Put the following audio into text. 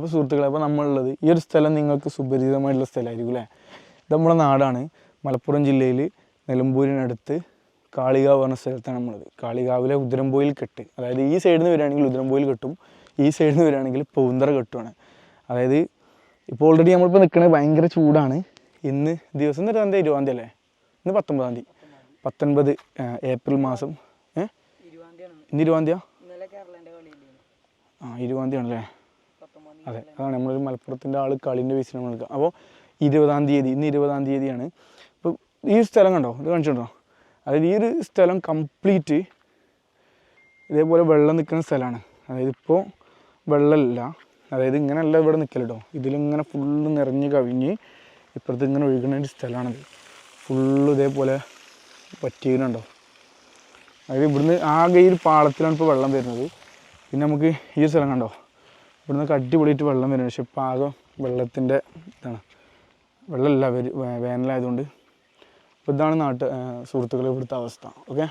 അപ്പോൾ സുഹൃത്തുക്കളെ അപ്പോൾ നമ്മളുള്ളത് ഈ ഒരു സ്ഥലം നിങ്ങൾക്ക് സുപരിചിതമായിട്ടുള്ള സ്ഥലമായിരിക്കും അല്ലേ? ഇത് നമ്മുടെ നാടാണ്. മലപ്പുറം ജില്ലയിൽ നിലമ്പൂരിനടുത്ത് കാളികാവ് പറഞ്ഞ സ്ഥലത്താണ് നമ്മളത് കാളികാവിലെ ഉദരംപോയിൽ കെട്ട്. അതായത് ഈ സൈഡിൽ നിന്ന് വരികയാണെങ്കിൽ ഉദരംപോയിൽ കെട്ടും. ഈ സൈഡിൽ നിന്ന് വരികയാണെങ്കിൽ പൂന്തറ കെട്ടുമാണ് അതായത് ഇപ്പോൾ ഓൾറെഡി നമ്മളിപ്പോൾ നിൽക്കുന്നത് ഭയങ്കര ചൂടാണ്. ഇന്ന് ദിവസം ഇരുപതാം തീയതി ഇരുപതാം തീയതി അല്ലേ? ഇന്ന് പത്തൊമ്പതാം തീയതി. പത്തൊൻപത് ഏപ്രിൽ മാസം. ഏ? ഇന്ന് ഇരുപതാം തീയതി ആ ഇരുപതാം തീയതി ആണല്ലേ അതെ അതാണ് നമ്മളൊരു മലപ്പുറത്തിന്റെ ആൾ കളീന്റെ ബേസിൽ നമ്മൾ നിൽക്കുക അപ്പോൾ ഇരുപതാം തീയതി ഇന്ന് ഇരുപതാം തീയതിയാണ്. ഇപ്പോൾ ഈ സ്ഥലം കണ്ടോ? ഇത് കാണിച്ചിട്ടുണ്ടോ? അതായത് ഈ ഒരു സ്ഥലം കംപ്ലീറ്റ് ഇതേപോലെ വെള്ളം നിൽക്കുന്ന സ്ഥലമാണ്. അതായത് ഇപ്പോൾ വെള്ളമില്ല. അതായത് ഇങ്ങനെയല്ല ഇവിടെ നിൽക്കൽ കേട്ടോ ഇതിലിങ്ങനെ ഫുള്ള് നിറഞ്ഞ് കവിഞ്ഞ് ഇപ്പുറത്ത് ഇങ്ങനെ ഒഴുകുന്ന ഒരു സ്ഥലമാണത്. ഫുള്ള് ഇതേപോലെ പറ്റിയിട്ടുണ്ടോ. അതായത് ഇവിടുന്ന് ആകെ ഈ ഒരു പാളത്തിലാണ് ഇപ്പോൾ വെള്ളം വരുന്നത്. പിന്നെ നമുക്ക് ഈ സ്ഥലം കണ്ടോ? ഇവിടുന്ന് അടിപൊളിയിട്ട് വെള്ളം വരുന്നത് പക്ഷെ ആകെ വെള്ളത്തിന്റെ ഇതാണ്. വെള്ളമില്ല വേനലായതുകൊണ്ട്. അപ്പോൾ ഇതാണ് നാട്ട് സുഹൃത്തുക്കളെ ഇവിടുത്തെ അവസ്ഥ. ഓക്കെ?